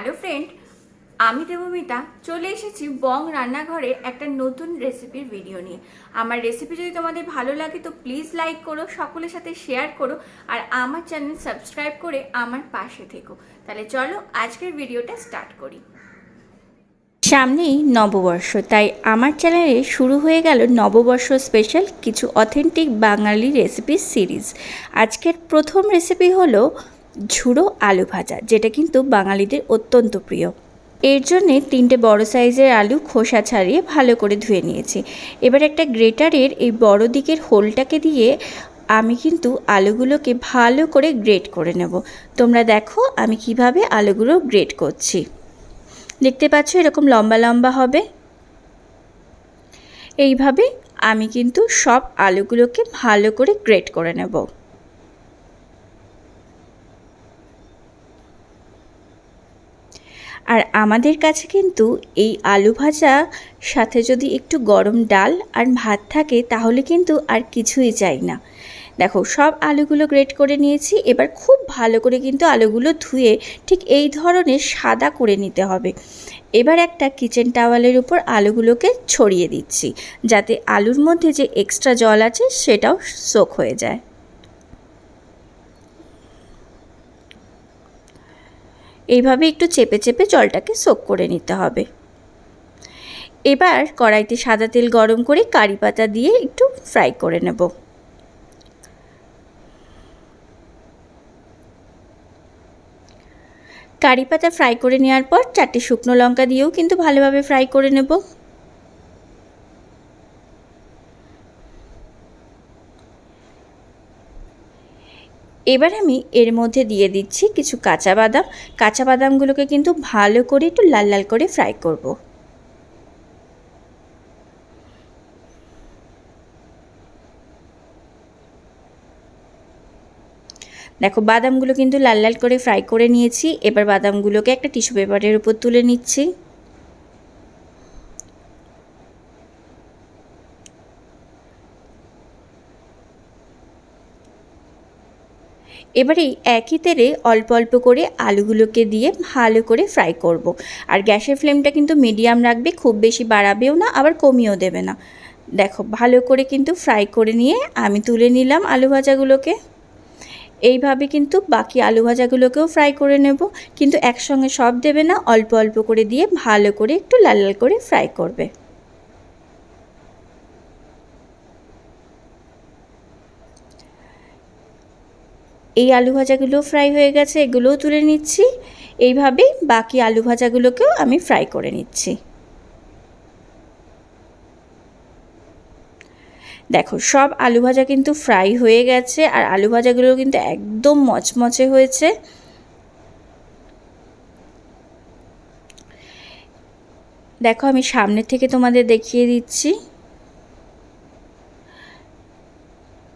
Hello friend, আমি দেবমিতা। চলে এসেছি বং রান্নাঘরে একটা নতুন রেসিপির ভিডিও নিয়ে। আমার রেসিপি যদি তোমাদের ভালো লাগে তো প্লিজ লাইক করো, সকলের সাথে শেয়ার করো, আর আমার চ্যানেল সাবস্ক্রাইব করে আমার পাশে থেকো। তাহলে চলো আজকের ভিডিওটা স্টার্ট করি। সামনেই নববর্ষ, তাই আমার চ্যানেলে শুরু হয়ে গেল নববর্ষ স্পেশাল কিছু অথেন্টিক বাঙালি রেসিপির সিরিজ। আজকের প্রথম রেসিপি হলো ঝুড়ো আলু ভাজা, যেটা কিন্তু বাঙালিদের অত্যন্ত প্রিয়। এর জন্যে তিনটে বড় সাইজের আলু খোসা ছাড়িয়ে ভালো করে ধুয়ে নিয়েছি। এবার একটা গ্রেটারের এই বড় দিকের হোলটাকে দিয়ে আমি কিন্তু আলুগুলোকে ভালো করে গ্রেট করে নেব। তোমরা দেখো আমি কীভাবে আলুগুলো গ্রেট করছি। দেখতে পাচ্ছ এরকম লম্বা লম্বা হবে। এইভাবে আমি কিন্তু সব আলুগুলোকে ভালো করে গ্রেট করে নেব। আর আমাদের কাছে কিন্তু এই আলু ভাজা, সাথে যদি একটু গরম ডাল আর ভাত থাকে, তাহলে কিন্তু আর কিছুই চাই না। দেখো, সব আলুগুলো গ্রেট করে নিয়েছি। এবার খুব ভালো করে কিন্তু আলুগুলো ধুয়ে ঠিক এই ধরনের সাদা করে নিতে হবে। এবার একটা কিচেন টাওয়ালের উপর আলুগুলোকে ছড়িয়ে দিচ্ছি, যাতে আলুর মধ্যে যে এক্সট্রা জল আছে, সেটাও সোক হয়ে যায়। এইভাবে একটু চেপে চেপে জলটাকে সোক করে নিতে হবে। এবার কড়াইতে সাদা তেল গরম করে কারি পাতা দিয়ে একটু ফ্রাই করে নেব। কারি পাতা ফ্রাই করে নেওয়ার পর চারটে শুকনো লঙ্কা দিয়েও কিন্তু ভালোভাবে ফ্রাই করে নেব। এবার আমি এর মধ্যে দিয়ে দিচ্ছি কিছু কাঁচা বাদাম। কাঁচা বাদামগুলোকে কিন্তু ভালো করে একটু লাল লাল করে ফ্রাই করব। দেখো, বাদামগুলো কিন্তু লাল লাল করে ফ্রাই করে নিয়েছি। এবার বাদামগুলোকে একটা টিস্যু পেপারের উপর তুলে নিচ্ছি। এবারে একই তেলে অল্প অল্প করে আলুগুলোকে দিয়ে ভালো করে ফ্রাই করব। আর গ্যাসের ফ্লেমটা কিন্তু মিডিয়াম রাখবে, খুব বেশি বাড়াবেও না, আবার কমিয়েও দেবে না। দেখো, ভালো করে কিন্তু ফ্রাই করে নিয়ে আমি তুলে নিলাম আলু ভাজাগুলোকে এইভাবে কিন্তু বাকি আলু ভাজাগুলোকেও ফ্রাই করে নেব। কিন্তু একসঙ্গে সব দেবে না, অল্প অল্প করে দিয়ে ভালো করে একটু লাল লাল করে ফ্রাই করবে। এই আলু ভাজাগুলো ফ্রাই হয়ে গেছে, এগুলোও তুলে নিচ্ছি। এইভাবেই বাকি আলু ভাজাগুলোকেও আমি ফ্রাই করে নিচ্ছি। দেখো, সব আলু ভাজা কিন্তু ফ্রাই হয়ে গেছে, আর আলু ভাজাগুলো কিন্তু একদম মচমচে হয়েছে। দেখো, আমি সামনের থেকে তোমাদের দেখিয়ে দিচ্ছি।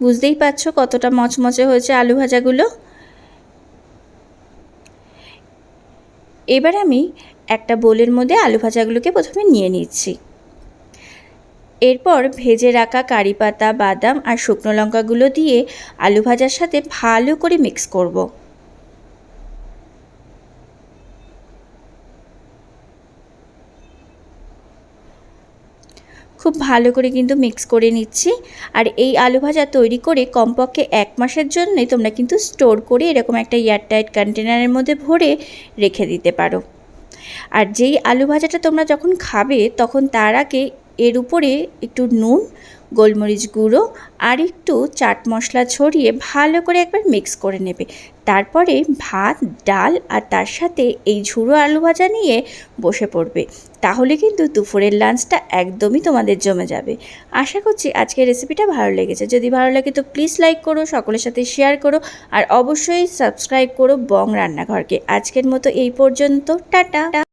বুঝতেই পারছ কতটা মচমচে হয়েছে আলু ভাজাগুলো? এবার আমি একটা বোলের মধ্যে আলু ভাজাগুলোকে প্রথমে নিয়ে নিচ্ছি। এরপর ভেজে রাখা কারি পাতা, বাদাম আর শুকনো লঙ্কাগুলো দিয়ে আলু ভাজার সাথে ভালো করে মিক্স করব। খুব ভালো করে কিন্তু মিক্স করে নিচ্ছি। আর এই আলু ভাজা তৈরি করে কমপক্ষে এক মাসের জন্যই তোমরা কিন্তু স্টোর করে এরকম একটা এয়ারটাইট কন্টেনারের মধ্যে ভরে রেখে দিতে পারো। আর যেই আলু ভাজাটা তোমরা যখন খাবে, তখন তার আগে এর উপরে একটু নুন, গোলমরিচ গুঁড়ো আর একটু চাট মশলা ছড়িয়ে ভালো করে একবার মিক্স করে নেবে। তারপরে ভাত, ডাল আর তার সাথে এই ঝুড়ো আলু ভাজা নিয়ে বসে পড়বে। তাহলে কিন্তু দুপুরের লাঞ্চটা একদমই তোমাদের জমে যাবে। আশা করছি আজকের রেসিপিটা ভালো লেগেছে। যদি ভালো লাগে তো প্লিজ লাইক করো, সকলের সাথে শেয়ার করো আর অবশ্যই সাবস্ক্রাইব করো বং রান্নাঘরকে। আজকের মতো এই পর্যন্ত। টাটা!